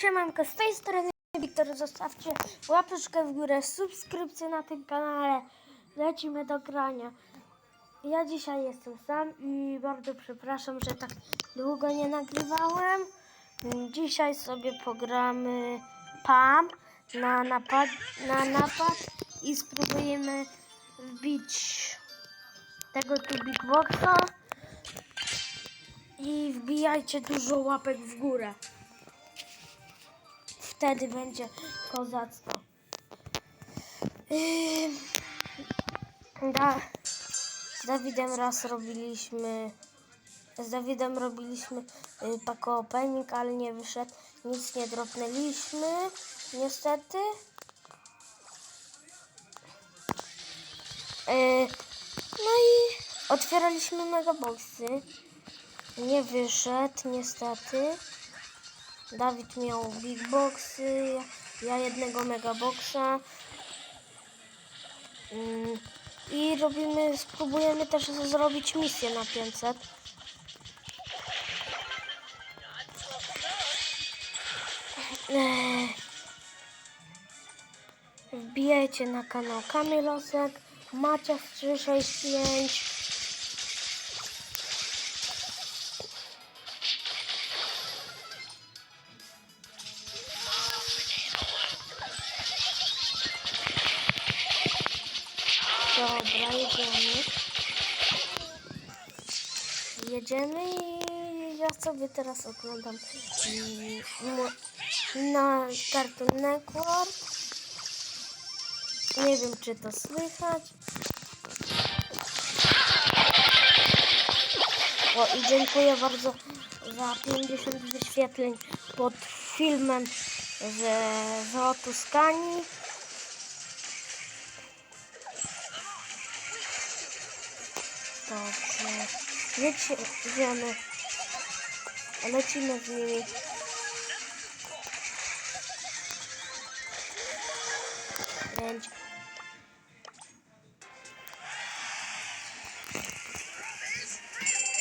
Siemanko, z tej strony Wiktor, zostawcie łapeczkę w górę, subskrypcję na tym kanale. Lecimy do grania. Ja dzisiaj jestem sam i bardzo przepraszam, że tak długo nie nagrywałem. Dzisiaj sobie pogramy PAM na napad, na napad i spróbujemy wbić tego tu Big Boxa i wbijajcie dużo łapek w górę. Wtedy będzie kozacko. Da, z Dawidem raz robiliśmy z Dawidem robiliśmy y, opening, ale nie wyszedł. Nic nie dropnęliśmy, niestety. Y, no i otwieraliśmy megaboxy. Nie wyszedł, niestety. Dawid miał big boxy, ja jednego megaboxa. Mm, I robimy, spróbujemy też zrobić misję na 500. Ech. Wbijajcie na kanał Kamilosek, Macias 365. Jedziemy i ja sobie teraz oglądam na Cartoon Network. Nie wiem, czy to słychać. O, i dziękuję bardzo za 50 wyświetleń pod filmem z Zolotu Skani. Dobrze. Jedziemy. Lecimy z nimi. Pięć.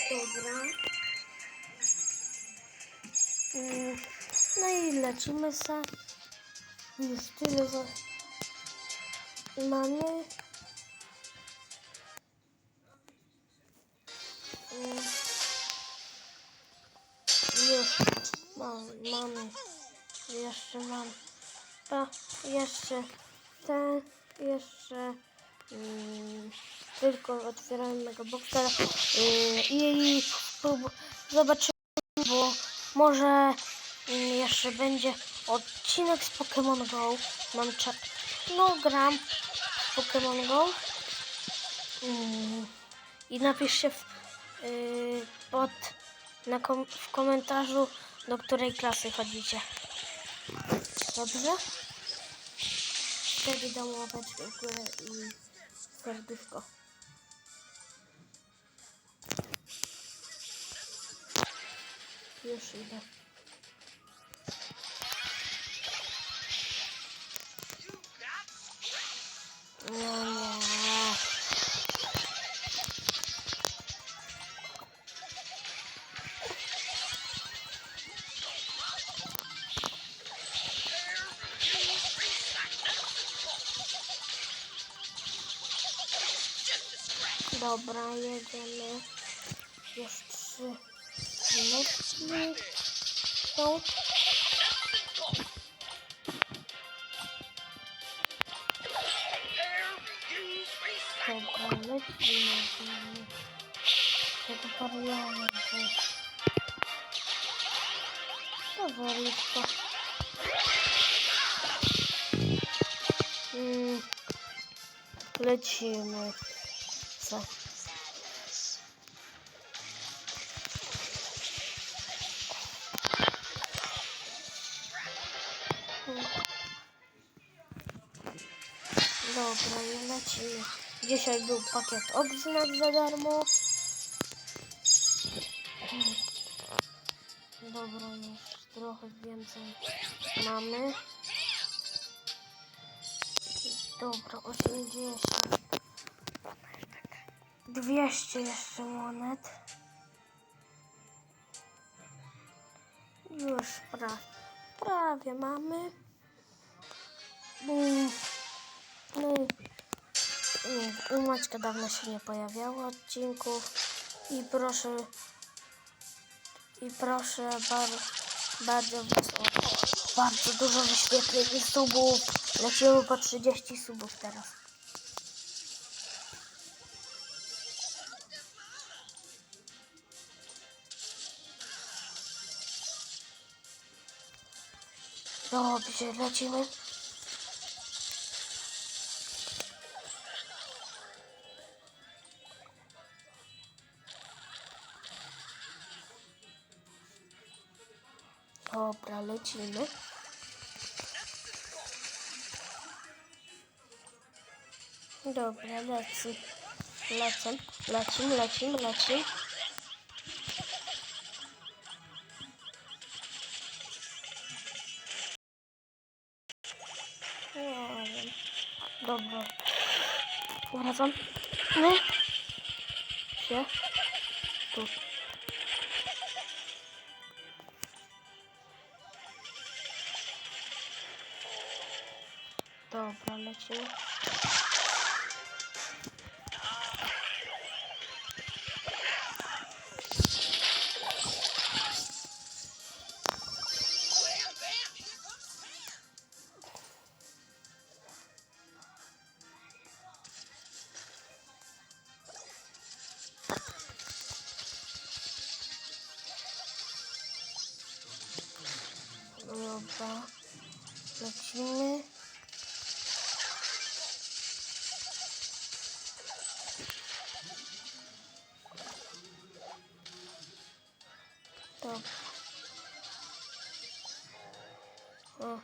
Dobra. Mm, No i lecimy se. Już tyle za... mamy. Mamy. Jeszcze mam. To jeszcze ten, jeszcze mm, tylko otwierałem mego boxa yy, i prób- zobaczymy, bo może mm, jeszcze będzie odcinek z Pokémon Go. Mam czat. No gram w Pokémon Go. Mm, I napiszcie w, yy, pod, na kom, w komentarzu, do której klasy chodzicie. Dobrze? Wtedy dam łapeczkę w górę i serduszko. Już idę. Dobra, jedziemy. Już trzy minutki są. Dobra, lecimy. lecimy. Tego wariamy. To wariutko. Mm, lecimy. Co? Dobra, i lecimy. Dzisiaj był pakiet odznak za darmo. Dobra, już trochę więcej mamy. Dobra, 80. 200 jeszcze monet. Już prawie. prawie mamy. Mm, No i nie, Maćka dawno się nie pojawiało odcinków i proszę i proszę bar, bardzo wysoko, bardzo dużo wyświetleń i subów. Lecimy po 30 subów teraz. Dobrze, lecimy. Dobra, lecimy. Dobra, lecę. Lecę, lecimy, lecimy, lecimy. Nie wiem. Dobra. Wracam. Nie. Się. Tu. Dobra, lecimy. Dobra. Lecimy. Dobra. O.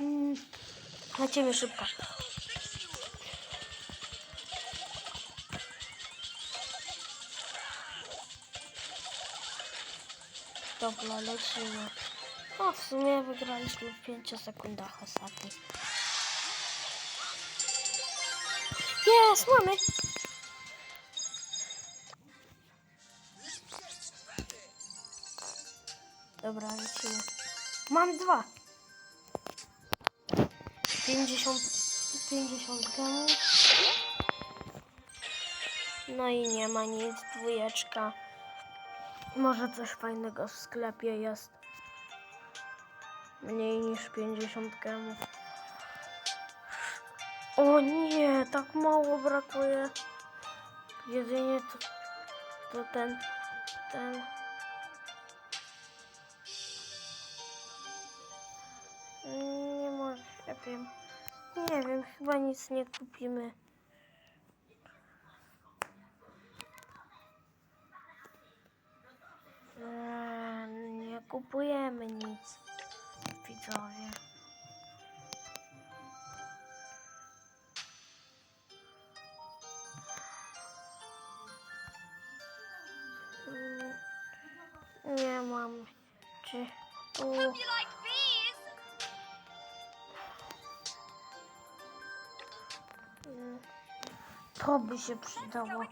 Mm, Lecimy Dobra, lecimy. O, w sumie wygraliśmy w 5 sekundach ostatnich. Jest, mamy! Dobra, lecimy. Mam dwa. 50, 50 gemów. No i nie ma nic, dwójeczka. Może coś fajnego w sklepie jest. Mniej niż 50 gemów. O nie, tak mało brakuje. Jedynie to, to ten, ten. Nie może, nie wiem. Nie wiem, chyba nic nie kupimy. Eee, nie kupujemy nic, widzowie. Mm, Nie mam. Czy bees? Mm, To by się przydało.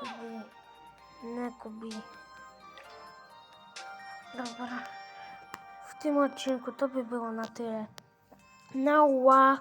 To by nie kupi. Dobra. Tym odcinku to by było na tyle. Nała.